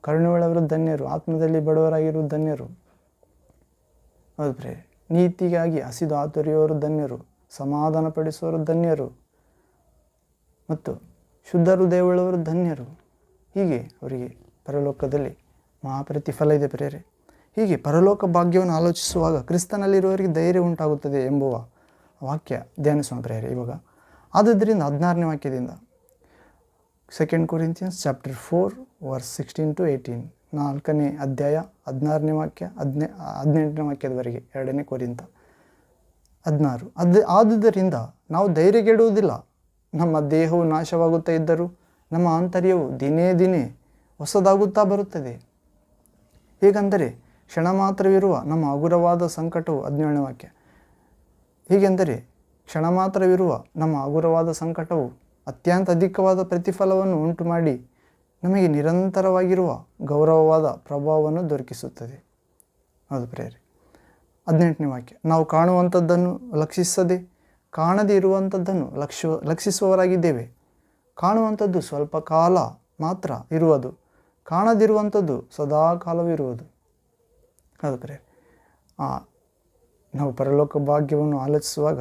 ಕರುಣೆಯುಳ್ಳವರು ಧನ್ಯರು. ಆತ್ಮದಲ್ಲಿ ಬಡವರಾಗಿರುವ ಧನ್ಯರು. ಹೌದು ಪ್ರೇರೆ. ನೀತಿಗಾಗಿ ಹಸಿದು ಆತುರಿಯುವವರು ಧನ್ಯರು. ಸಮಾಧಾನ ಪಡಿಸುವವರು ಧನ್ಯರು. ಮತ್ತು ಶುದ್ಧ ಹೃದಯವುಳ್ಳವರು ಧನ್ಯರು. ಹೀಗೆ ಅವರಿಗೆ ಪರಲೋಕದಲ್ಲಿ ಮಹಾಪ್ರತಿಫಲ ಇದೆ ಪ್ರೇರೆ ಹೀಗೆ ಪರಲೋಕ ಭಾಗ್ಯವನ್ನು ಆಲೋಚಿಸುವಾಗ ಕ್ರಿಸ್ತನಲ್ಲಿರುವವರಿಗೆ ಧೈರ್ಯ ಉಂಟಾಗುತ್ತದೆ ಎಂಬುವ ವಾಕ್ಯ ಧ್ಯಾನಿಸೋಣ ಪ್ರೇರೆ ಇವಾಗ. ಆದುದರಿಂದ ಹದಿನಾರನೇ ವಾಕ್ಯದಿಂದ second Corinthians chapter four verse sixteen to eighteen ನಾಲ್ಕನೇ ಅಧ್ಯಾಯ, ಹದಿನಾರನೇ ವಾಕ್ಯ, ಹದಿನೆ, ಹದಿನೆಂಟನೇ ವಾಕ್ಯದವರೆಗೆ, ಎರಡನೇ ಕೊರಿಂತ. ಹದಿನಾರು. ಅದು, ಆದುದರಿಂದ ನಾವು ಧೈರ್ಯಗೆಡುವುದಿಲ್ಲ. ನಮ್ಮ ದೇಹವು ನಾಶವಾಗುತ್ತಾ ಇದ್ದರೂ ನಮ್ಮ ಆಂತರ್ಯವು ದಿನೇ ದಿನೇ ಹೊಸದಾಗುತ್ತಾ ಬರುತ್ತದೆ. ಹೇಗೆಂದರೆ ಕ್ಷಣ ಮಾತ್ರವಿರುವ ನಮ್ಮ ಹಗುರವಾದ ಸಂಕಟವು ಹದಿನೇಳನೇ ವಾಕ್ಯ. ಹೀಗೆಂದರೆ ಕ್ಷಣ ಮಾತ್ರವಿರುವ ನಮ್ಮ ಹಗುರವಾದ ಸಂಕಟವು ಅತ್ಯಂತ ಅಧಿಕವಾದ ಪ್ರತಿಫಲವನ್ನು ಉಂಟು ಮಾಡಿ ನಮಗೆ ನಿರಂತರವಾಗಿರುವ ಗೌರವವಾದ ಪ್ರಭಾವವನ್ನು ದೊರಕಿಸುತ್ತದೆ. ಹೌದು ಪ್ರೇರಿ ಹದಿನೆಂಟನೇ ವಾಕ್ಯ. ನಾವು ಕಾಣುವಂಥದ್ದನ್ನು ಲಕ್ಷಿಸದೆ, ಕಾಣದೇ ಇರುವಂಥದ್ದನ್ನು ಲಕ್ಷ ಲಕ್ಷಿಸುವವರಾಗಿದ್ದೇವೆ. ಕಾಣುವಂಥದ್ದು ಸ್ವಲ್ಪ ಕಾಲ ಮಾತ್ರ ಇರುವುದು. ಕಾಣದಿರುವಂಥದ್ದು ಸದಾ ಕಾಲವಿರುವುದು ಹೌದು ಆ ನಾವು ಪರಲೋಕ ಭಾಗ್ಯವನ್ನು ಆಲೋಚಿಸುವಾಗ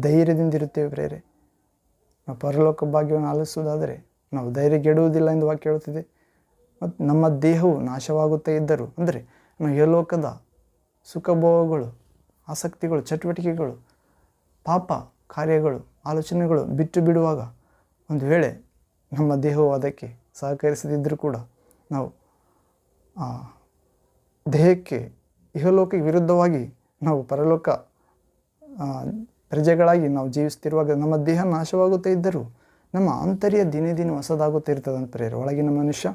ಧೈರ್ಯದಿಂದಿರುತ್ತೇವೆ ಪ್ರೇರೆ. ನಾವು ಪರಲೋಕ ಭಾಗ್ಯವನ್ನು ಆಲಿಸುವುದಾದರೆ ನಾವು ಧೈರ್ಯ ಗೆಡುವುದಿಲ್ಲ ಎಂದು ವಾಕ್ಯ ಹೇಳುತ್ತಿದೆ. ಮತ್ತು ನಮ್ಮ ದೇಹವು ನಾಶವಾಗುತ್ತಾ ಇದ್ದರು, ಅಂದರೆ ನಾವು ಯಲೋಕದ ಸುಖಭೋಗಗಳು, ಆಸಕ್ತಿಗಳು, ಚಟುವಟಿಕೆಗಳು, ಪಾಪ ಕಾರ್ಯಗಳು, ಆಲೋಚನೆಗಳು ಬಿಟ್ಟು ಬಿಡುವಾಗ ಒಂದು ವೇಳೆ ನಮ್ಮ ದೇಹವು ಅದಕ್ಕೆ ಸಹಕರಿಸದಿದ್ದರೂ ಕೂಡ ನಾವು ದೇಹಕ್ಕೆ ಇಹಲೋಕಕ್ಕೆ ವಿರುದ್ಧವಾಗಿ ನಾವು ಪರಲೋಕ ಪ್ರಜೆಗಳಾಗಿ ನಾವು ಜೀವಿಸ್ತಿರುವಾಗ ನಮ್ಮ ದೇಹ ನಾಶವಾಗುತ್ತೆ ಇದ್ದರೂ ನಮ್ಮ ಆಂತರ್ಯ ದಿನೇ ದಿನ ಹೊಸದಾಗುತ್ತಾ ಇರ್ತದೆ ಅಂತ ಪ್ರೇರೆ ಒಳಗಿನ ಮನುಷ್ಯ,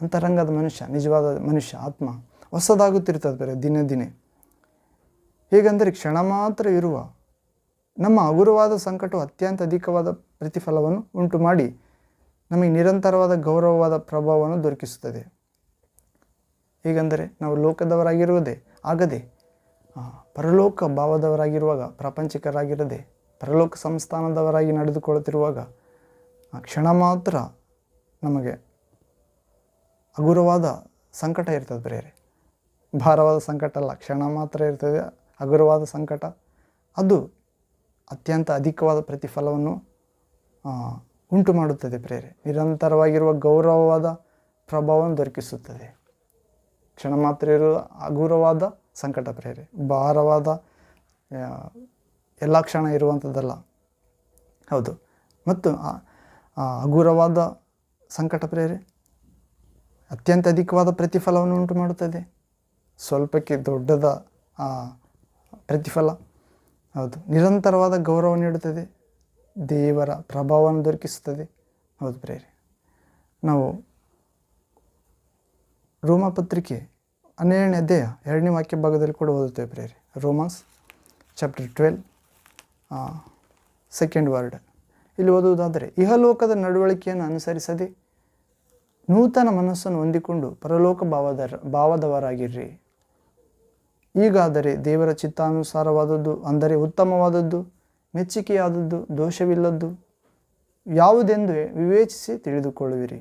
ಅಂತರಂಗದ ಮನುಷ್ಯ, ನಿಜವಾದ ಮನುಷ್ಯ, ಆತ್ಮ ಹೊಸದಾಗುತ್ತಿರ್ತದೆ ಬೇರೆ ದಿನೇ ದಿನೇ. ಹೇಗೆಂದರೆ ಕ್ಷಣ ಮಾತ್ರ ಇರುವ ನಮ್ಮ ಹಗುರವಾದ ಸಂಕಟವು ಅತ್ಯಂತ ಅಧಿಕವಾದ ಪ್ರತಿಫಲವನ್ನು ಉಂಟು ಮಾಡಿ ನಮಗೆ ನಿರಂತರವಾದ ಗೌರವವಾದ ಪ್ರಭಾವವನ್ನು ದೊರಕಿಸುತ್ತದೆ. ಹೇಗೆಂದರೆ ನಾವು ಲೋಕದವರಾಗಿರುವುದೇ ಆಗದೆ ಪರಲೋಕ ಭಾವದವರಾಗಿರುವಾಗ, ಪ್ರಾಪಂಚಿಕರಾಗಿರದೆ, ಪರಲೋಕ ಸಂಸ್ಥಾನದವರಾಗಿ ನಡೆದುಕೊಳ್ಳುತ್ತಿರುವಾಗ ಕ್ಷಣ ಮಾತ್ರ ನಮಗೆ ಹಗುರವಾದ ಸಂಕಟ ಇರ್ತದೆ ಬೇರೆ. ಭಾರವಾದ ಸಂಕಟ ಅಲ್ಲ, ಕ್ಷಣ ಮಾತ್ರ ಇರ್ತದೆ, ಹಗುರವಾದ ಸಂಕಟ. ಅದು ಅತ್ಯಂತ ಅಧಿಕವಾದ ಪ್ರತಿಫಲವನ್ನು ಉಂಟು ಮಾಡುತ್ತದೆ ಪ್ರೇರೆ. ನಿರಂತರವಾಗಿರುವ ಗೌರವವಾದ ಪ್ರಭಾವವನ್ನು ದೊರಕಿಸುತ್ತದೆ. ಕ್ಷಣ ಮಾತ್ರ ಇರುವ ಹಗುರವಾದ ಸಂಕಟ ಪ್ರೇರೆ. ಭಾರವಾದ ಎಲ್ಲ ಕ್ಷಣ ಇರುವಂಥದ್ದಲ್ಲ ಹೌದು. ಮತ್ತು ಹಗುರವಾದ ಸಂಕಟ ಪ್ರೇರೆ, ಅತ್ಯಂತ ಅಧಿಕವಾದ ಪ್ರತಿಫಲವನ್ನು ಉಂಟು ಮಾಡುತ್ತದೆ. ಸ್ವಲ್ಪಕ್ಕೆ ದೊಡ್ಡದ ಪ್ರತಿಫಲ. ಹೌದು. ನಿರಂತರವಾದ ಗೌರವ ನೀಡುತ್ತದೆ. ದೇವರ ಪ್ರಭಾವವನ್ನು ದೊರಕಿಸುತ್ತದೆ. ಹೌದು ಪ್ರೇರಿ ನಾವು ರೋಮ ಪತ್ರಿಕೆ ಹನ್ನೆರಡನೇ ಅಧ್ಯಾಯ ಎರಡನೇ ವಾಕ್ಯ ಭಾಗದಲ್ಲಿ ಕೂಡ ಓದುತ್ತೇವೆ ಪ್ರೇರಿ Romans chapter twelve second word ಇಲ್ಲಿ ಓದುವುದಾದರೆ, ಇಹಲೋಕದ ನಡವಳಿಕೆಯನ್ನು ಅನುಸರಿಸದೆ ನೂತನ ಮನಸ್ಸನ್ನು ಹೊಂದಿಕೊಂಡು ಪರಲೋಕ ಭಾವದ ಭಾವದವರಾಗಿರ್ರಿ. ಈಗಾದರೆ ದೇವರ ಚಿತ್ತಾನುಸಾರವಾದದ್ದು ಅಂದರೆ ಉತ್ತಮವಾದದ್ದು ಮೆಚ್ಚುಗೆಯಾದದ್ದು ದೋಷವಿಲ್ಲದ್ದು ಯಾವುದೆಂದು ವಿವೇಚಿಸಿ ತಿಳಿದುಕೊಳ್ಳುವಿರಿ.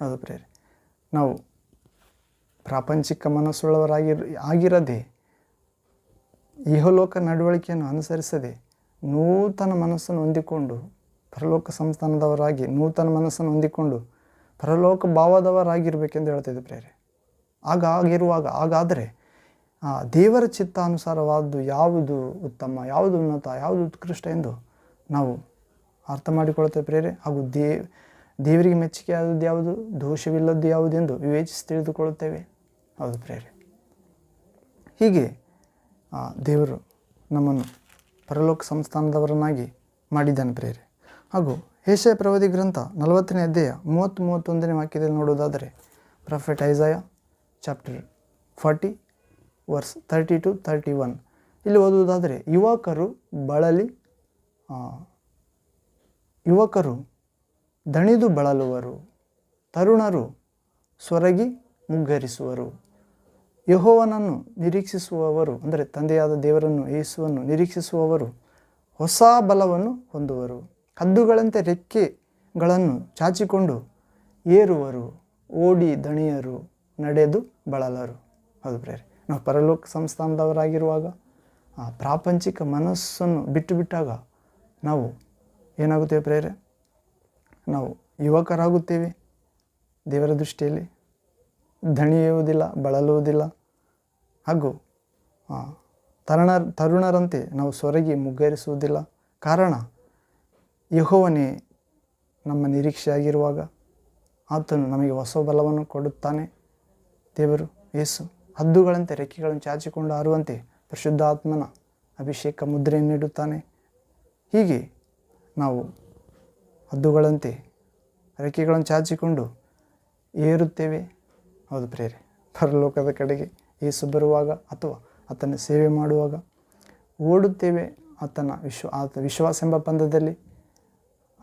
ಅದು ಪ್ರೇರೆ ನಾವು ಪ್ರಾಪಂಚಿಕ ಮನಸ್ಸುಳ್ಳವರಾಗಿರ್ ಆಗಿರದೆ, ಇಹಲೋಕ ನಡವಳಿಕೆಯನ್ನು ಅನುಸರಿಸದೆ ನೂತನ ಮನಸ್ಸನ್ನು ಹೊಂದಿಕೊಂಡು, ಪರಲೋಕ ಸಂಸ್ಥಾನದವರಾಗಿ ನೂತನ ಮನಸ್ಸನ್ನು ಹೊಂದಿಕೊಂಡು ಪರಲೋಕ ಭಾವದವರಾಗಿರ್ಬೇಕೆಂದು ಹೇಳ್ತಿದ್ದೆ ಪ್ರೇರೆ ಆಗ ಆಗಿರುವಾಗ ಹಾಗಾದರೆ ದೇವರ ಚಿತ್ತಾನುಸಾರವಾದ್ದು ಯಾವುದು ಉತ್ತಮ, ಯಾವುದು ಉನ್ನತ, ಯಾವುದು ಉತ್ಕೃಷ್ಟ ಎಂದು ನಾವು ಅರ್ಥ ಮಾಡಿಕೊಳ್ಳುತ್ತೇವೆ ಪ್ರೇರೆ ಹಾಗೂ ದೇ, ದೇವರಿಗೆ ಮೆಚ್ಚುಗೆ ಆದದ್ದು ಯಾವುದು, ದೋಷವಿಲ್ಲದ್ದು ಯಾವುದೆಂದು ವಿವೇಚಿಸಿ ತಿಳಿದುಕೊಳ್ಳುತ್ತೇವೆ. ಹೌದು ಪ್ರೇರೆ ಹೀಗೆ ದೇವರು ನಮ್ಮನ್ನು ಪರಲೋಕ ಸಂಸ್ಥಾನದವರನ್ನಾಗಿ ಮಾಡಿದ್ದಾನೆ ಪ್ರೇರೆ ಹಾಗೂ ಹೇಷ ಪ್ರವಾದಿ ಗ್ರಂಥ ನಲವತ್ತನೇ ಅಧ್ಯಾಯ ಮೂವತ್ತು ಮೂವತ್ತೊಂದನೇ ವಾಕ್ಯದಲ್ಲಿ ನೋಡೋದಾದರೆ prophet Isaiah, chapter forty verse thirty to thirty one ಇಲ್ಲಿ ಓದುವುದಾದರೆ, ಯುವಕರು ಬಳಲಿ ಯುವಕರು ದಣಿದು ಬಳಲುವರು, ತರುಣರು ಸ್ವರಗಿ ಮುಗ್ಗರಿಸುವರು ಯಹೋವನನ್ನು ನಿರೀಕ್ಷಿಸುವವರು, ಅಂದರೆ ತಂದೆಯಾದ ದೇವರನ್ನು, ಯೇಸುವನ್ನು ನಿರೀಕ್ಷಿಸುವವರು, ಹೊಸ ಬಲವನ್ನು ಹೊಂದುವರು. ಹದ್ದುಗಳಂತೆ ರೆಕ್ಕೆಗಳನ್ನು ಚಾಚಿಕೊಂಡು ಏರುವರು, ಓಡಿ ದಣಿಯರು, ನಡೆದು ಬಳಲರು. ಹೌದು ಪ್ರೇರೆ ನಾವು ಪರಲೋಕ ಸಂಸ್ಥಾನದವರಾಗಿರುವಾಗ ಆ ಪ್ರಾಪಂಚಿಕ ಮನಸ್ಸನ್ನು ಬಿಟ್ಟು ಬಿಟ್ಟಾಗ ನಾವು ಏನಾಗುತ್ತೇವೆ ಪ್ರೇರೆ? ನಾವು ಯುವಕರಾಗುತ್ತೇವೆ. ದೇವರ ದೃಷ್ಟಿಯಲ್ಲಿ ದಣಿಯುವುದಿಲ್ಲ, ಬಳಲುವುದಿಲ್ಲ. ಹಾಗೂ ತರುಣ, ತರುಣರಂತೆ ನಾವು ಸೊರಗಿ ಮುಗ್ಗರಿಸುವುದಿಲ್ಲ. ಕಾರಣ ಯಹೋವನೇ ನಮ್ಮ ನಿರೀಕ್ಷೆಯಾಗಿರುವಾಗ ಆತನು ನಮಗೆ ಹೊಸ ಬಲವನ್ನು ಕೊಡುತ್ತಾನೆ. ದೇವರು ಯೇಸು. ಹದ್ದುಗಳಂತೆ ರೆಕ್ಕೆಗಳನ್ನು ಚಾಚಿಕೊಂಡು ಹಾರುವಂತೆ ಪರಿಶುದ್ಧಾತ್ಮನ ಅಭಿಷೇಕ ಮುದ್ರೆಯನ್ನು ನೀಡುತ್ತಾನೆ. ಹೀಗೆ ನಾವು ಹದ್ದುಗಳಂತೆ ರೆಕ್ಕೆಗಳನ್ನು ಚಾಚಿಕೊಂಡು ಏರುತ್ತೇವೆ. ಹೌದು ಪ್ರೇರೆ ಪರಲೋಕದ ಕಡೆಗೆ ಏಸು ಬರುವಾಗ ಅಥವಾ ಆತನ ಸೇವೆ ಮಾಡುವಾಗ ಓಡುತ್ತೇವೆ. ಆತನ ವಿಶ್ವ, ಆತ ವಿಶ್ವಾಸ ಎಂಬ ಪಂದ್ಯದಲ್ಲಿ,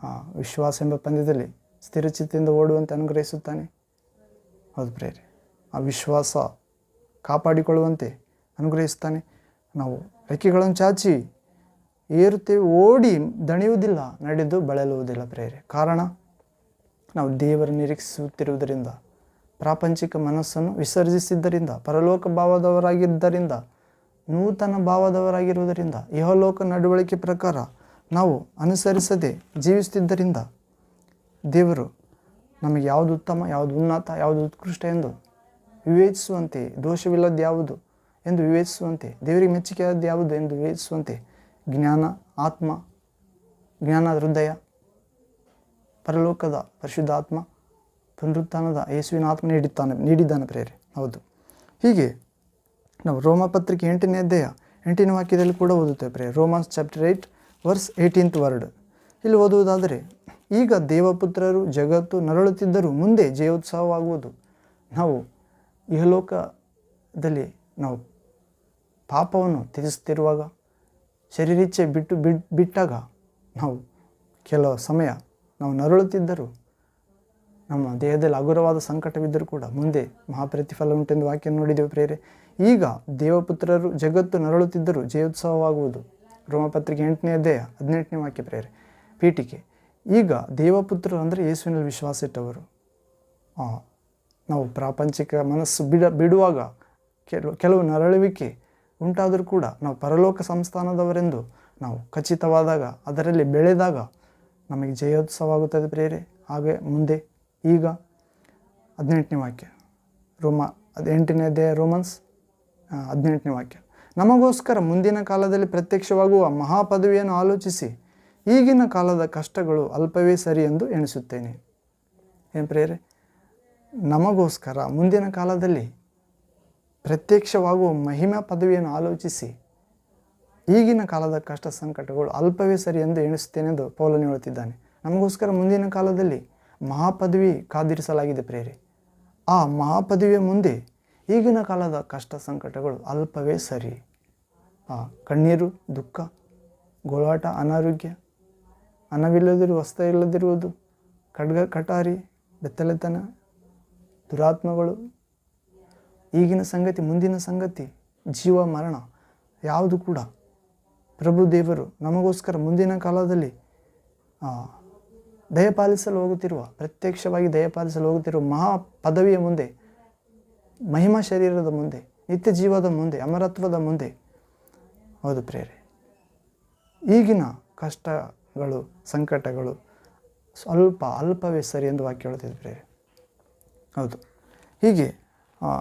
ಆ ವಿಶ್ವಾಸ ಎಂಬ ಪಂದ್ಯದಲ್ಲಿ ಸ್ಥಿರಚಿತ್ತಿಂದ ಓಡುವಂತೆ ಅನುಗ್ರಹಿಸುತ್ತಾನೆ. ಹೌದು ಪ್ರೇರೆ ಆ ವಿಶ್ವಾಸ ಕಾಪಾಡಿಕೊಳ್ಳುವಂತೆ ಅನುಗ್ರಹಿಸ್ತಾನೆ ನಾವು ರೆಕ್ಕೆಗಳನ್ನು ಚಾಚಿ ಏರುತ್ತೇವೆ, ಓಡಿ ದಣಿಯುವುದಿಲ್ಲ, ನಡೆದು ಬಳಲುವುದಿಲ್ಲ ಪ್ರೇರೆ. ಕಾರಣ, ನಾವು ದೇವರ ನಿರೀಕ್ಷಿಸುತ್ತಿರುವುದರಿಂದ, ಪ್ರಾಪಂಚಿಕ ಮನಸ್ಸನ್ನು ವಿಸರ್ಜಿಸಿದ್ದರಿಂದ, ಪರಲೋಕ ಭಾವದವರಾಗಿದ್ದರಿಂದ, ನೂತನ ಭಾವದವರಾಗಿರುವುದರಿಂದ ಯಹಲೋಕ ನಡವಳಿಕೆ ಪ್ರಕಾರ ನಾವು ಅನುಸರಿಸದೆ ಜೀವಿಸುತ್ತಿದ್ದರಿಂದ ದೇವರು ನಮಗೆ ಯಾವುದು ಉತ್ತಮ, ಯಾವುದು ಉನ್ನತ, ಯಾವುದು ಉತ್ಕೃಷ್ಟ ಎಂದು ವಿವೇಚಿಸುವಂತೆ, ದೋಷವಿಲ್ಲದ್ದು ಯಾವುದು ಎಂದು ವಿವೇಚಿಸುವಂತೆ, ದೇವರಿಗೆ ಮೆಚ್ಚುಗೆಯಾದ ಯಾವುದು ಎಂದು ವಿವೇಚಿಸುವಂತೆ, ಜ್ಞಾನ, ಆತ್ಮ, ಜ್ಞಾನ, ಹೃದಯ, ಪರಲೋಕದ ಪರಿಶುದ್ಧಾತ್ಮ, ಪುನರುತ್ಥಾನದ ಯೇಸುವಿನ ಆತ್ಮ ನೀಡುತ್ತಾನೆ ನೀಡಿದ್ದಾನೆ ಪ್ರೇರೆ ಹೌದು. ಹೀಗೆ ನಾವು ರೋಮ ಪತ್ರಿಕೆ ಎಂಟನೇ ಅಧ್ಯಾಯ ಎಂಟನೇ ವಾಕ್ಯದಲ್ಲಿ ಕೂಡ ಓದುತ್ತೇವೆ ಪ್ರೇರೆ Romans chapter eight verse eighteenth word. ಇಲ್ಲಿ ಓದುವುದಾದರೆ, ಈಗ ದೇವಪುತ್ರರು, ಜಗತ್ತು ನರಳುತ್ತಿದ್ದರೂ ಮುಂದೆ ಜಯೋತ್ಸವವಾಗುವುದು ನಾವು ಇಹಲೋಕದಲ್ಲಿ ನಾವು ಪಾಪವನ್ನು ತ್ಯಜಿಸ್ತಿರುವಾಗ ಶರೀರಿಚ್ಛೆ ಬಿಟ್ಟು ಬಿಟ್ಟಾಗ ನಾವು ಕೆಲವು ಸಮಯ ನಾವು ನರಳುತ್ತಿದ್ದರೂ, ನಮ್ಮ ದೇಹದಲ್ಲಿ ಹಗುರವಾದ ಸಂಕಟವಿದ್ದರೂ ಕೂಡ ಮುಂದೆ ಮಹಾಪ್ರತಿಫಲ ಉಂಟೆಂದು ವಾಕ್ಯ ನೋಡಿದೆವು ಪ್ರೇರೆ ಈಗ ದೇವಪುತ್ರರು ಜಗತ್ತು ನರಳುತ್ತಿದ್ದರೂ ಜಯೋತ್ಸವವಾಗುವುದು ರೋಮಪತ್ರಿಕೆ ಎಂಟನೇ ಅಧ್ಯಾಯ ಹದಿನೆಂಟನೇ ವಾಕ್ಯ ಪ್ರೇರೆ ಪೀಠಿಕೆ. ಈಗ ದೇವಪುತ್ರರು ಅಂದರೆ ಯೇಸುವಿನಲ್ಲಿ ವಿಶ್ವಾಸ ಇಟ್ಟವರು. ನಾವು ಪ್ರಾಪಂಚಿಕ ಮನಸ್ಸು ಬಿಡ, ಬಿಡುವಾಗ ಕೆಲವು ಕೆಲವು ನರಳುವಿಕೆ ಉಂಟಾದರೂ ಕೂಡ ನಾವು ಪರಲೋಕ ಸಂಸ್ಥಾನದವರೆಂದು ನಾವು ಖಚಿತವಾದಾಗ, ಅದರಲ್ಲಿ ಬೆಳೆದಾಗ ನಮಗೆ ಜಯೋತ್ಸವ ಆಗುತ್ತದೆ ಪ್ರೇರೆ. ಹಾಗೆ ಮುಂದೆ ಈಗ ಹದಿನೆಂಟನೇ ವಾಕ್ಯ. ರೋಮ ಎಂಟನೇ ರೋಮನ್ಸ್ ಹದಿನೆಂಟನೇ ವಾಕ್ಯ. ನಮಗೋಸ್ಕರ ಮುಂದಿನ ಕಾಲದಲ್ಲಿ ಪ್ರತ್ಯಕ್ಷವಾಗುವ ಮಹಾಪದವಿಯನ್ನು ಆಲೋಚಿಸಿ, ಈಗಿನ ಕಾಲದ ಕಷ್ಟಗಳು ಅಲ್ಪವೇ ಸರಿ ಎಂದು ಎಣಿಸುತ್ತೇನೆ. ಏನು ಪ್ರೇರೆ? ನಮಗೋಸ್ಕರ ಮುಂದಿನ ಕಾಲದಲ್ಲಿ ಪ್ರತ್ಯಕ್ಷವಾಗುವ ಮಹಿಮಾ ಪದವಿಯನ್ನು ಆಲೋಚಿಸಿ ಈಗಿನ ಕಾಲದ ಕಷ್ಟ ಸಂಕಟಗಳು ಅಲ್ಪವೇ ಸರಿ ಎಂದು ಎಣಿಸುತ್ತೇನೆ ಎಂದು ಪೌಲನು ಹೇಳುತ್ತಿದ್ದಾನೆ. ನಮಗೋಸ್ಕರ ಮುಂದಿನ ಕಾಲದಲ್ಲಿ ಮಹಾಪದವಿ ಕಾದಿರಿಸಲಾಗಿದೆ ಪ್ರೇರೆ. ಆ ಮಹಾಪದವಿಯ ಮುಂದೆ ಈಗಿನ ಕಾಲದ ಕಷ್ಟ ಸಂಕಟಗಳು ಅಲ್ಪವೇ ಸರಿ. ಆ ಕಣ್ಣೀರು, ದುಃಖ, ಗೋಳಾಟ, ಅನಾರೋಗ್ಯ, ಹಣವಿಲ್ಲದಿರುವ ವಸ್ತ್ರ ಇಲ್ಲದಿರುವುದು, ಖಡ್ಗ, ಕಟಾರಿ, ಬೆತ್ತಲೆತನ ದುರಾತ್ಮಗಳು, ಈಗಿನ ಸಂಗತಿ, ಮುಂದಿನ ಸಂಗತಿ, ಜೀವ, ಮರಣ ಯಾವುದು ಕೂಡ ಪ್ರಭು ದೇವರು ನಮಗೋಸ್ಕರ ಮುಂದಿನ ಕಾಲದಲ್ಲಿ ದಯಪಾಲಿಸಲು ಹೋಗುತ್ತಿರುವ, ಪ್ರತ್ಯಕ್ಷವಾಗಿ ದಯಪಾಲಿಸಲು ಹೋಗುತ್ತಿರುವ ಮಹಾ ಪದವಿಯ ಮುಂದೆ, ಮಹಿಮಾ ಶರೀರದ ಮುಂದೆ, ನಿತ್ಯ ಜೀವದ ಮುಂದೆ, ಅಮರತ್ವದ ಮುಂದೆ, ಹೌದು ಪ್ರೇರೆ. ಈಗಿನ ಕಷ್ಟಗಳು, ಸಂಕಟಗಳು ಸ್ವಲ್ಪ ಅಲ್ಪವೇ ಸರಿ ಎಂದು ವಾಕ್ಯ ಹೇಳುತ್ತಿದೆ ಪ್ರೇರೆ. ಹೌದು. ಹೀಗೆ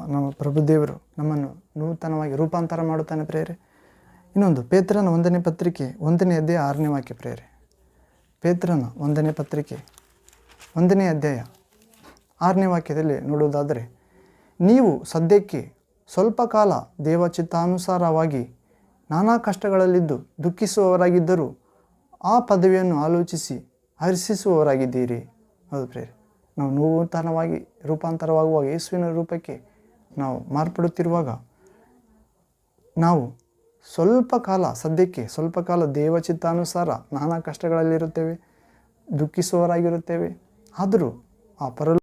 ನಮ್ಮ ಪ್ರಭುದೇವರು ನಮ್ಮನ್ನು ನೂತನವಾಗಿ ರೂಪಾಂತರ ಮಾಡುತ್ತಾನೆ ಪ್ರೇರೆ ಇನ್ನೊಂದು, ಪೇತ್ರನ ಒಂದನೇ ಪತ್ರಿಕೆ ಒಂದನೇ ಅಧ್ಯಾಯ ಆರನೇ ವಾಕ್ಯ ಪ್ರೇರೆ ಪೇತ್ರನ ಒಂದನೇ ಪತ್ರಿಕೆ ಒಂದನೇ ಅಧ್ಯಾಯ ಆರನೇ ವಾಕ್ಯದಲ್ಲಿ ನೋಡುವುದಾದರೆ, ನೀವು ಸದ್ಯಕ್ಕೆ ಸ್ವಲ್ಪ ಕಾಲ ದೇವಚಿತ್ತಾನುಸಾರವಾಗಿ ನಾನಾ ಕಷ್ಟಗಳಲ್ಲಿದ್ದು ದುಃಖಿಸುವವರಾಗಿದ್ದರೂ ಆ ಪದವಿಯನ್ನು ಆಲೋಚಿಸಿ ಹರ್ಷಿಸುವವರಾಗಿದ್ದೀರಿ. ಹೌದು ಪ್ರೇರೆ ನಾವು ನೂತನವಾಗಿ ರೂಪಾಂತರವಾಗುವಾಗ ಯೇಸುವಿನ ರೂಪಕ್ಕೆ ನಾವು ಮಾರ್ಪಡುತ್ತಿರುವಾಗ ನಾವು ಸ್ವಲ್ಪ ಕಾಲ ಸದ್ಯಕ್ಕೆ ಸ್ವಲ್ಪ ಕಾಲ ದೇವಚಿತ್ತಾನುಸಾರ ನಾನಾ ಕಷ್ಟಗಳಲ್ಲಿರುತ್ತೇವೆ, ದುಃಖಿಸುವವರಾಗಿರುತ್ತೇವೆ. ಆದರೂ ಆ ಪರಲೋ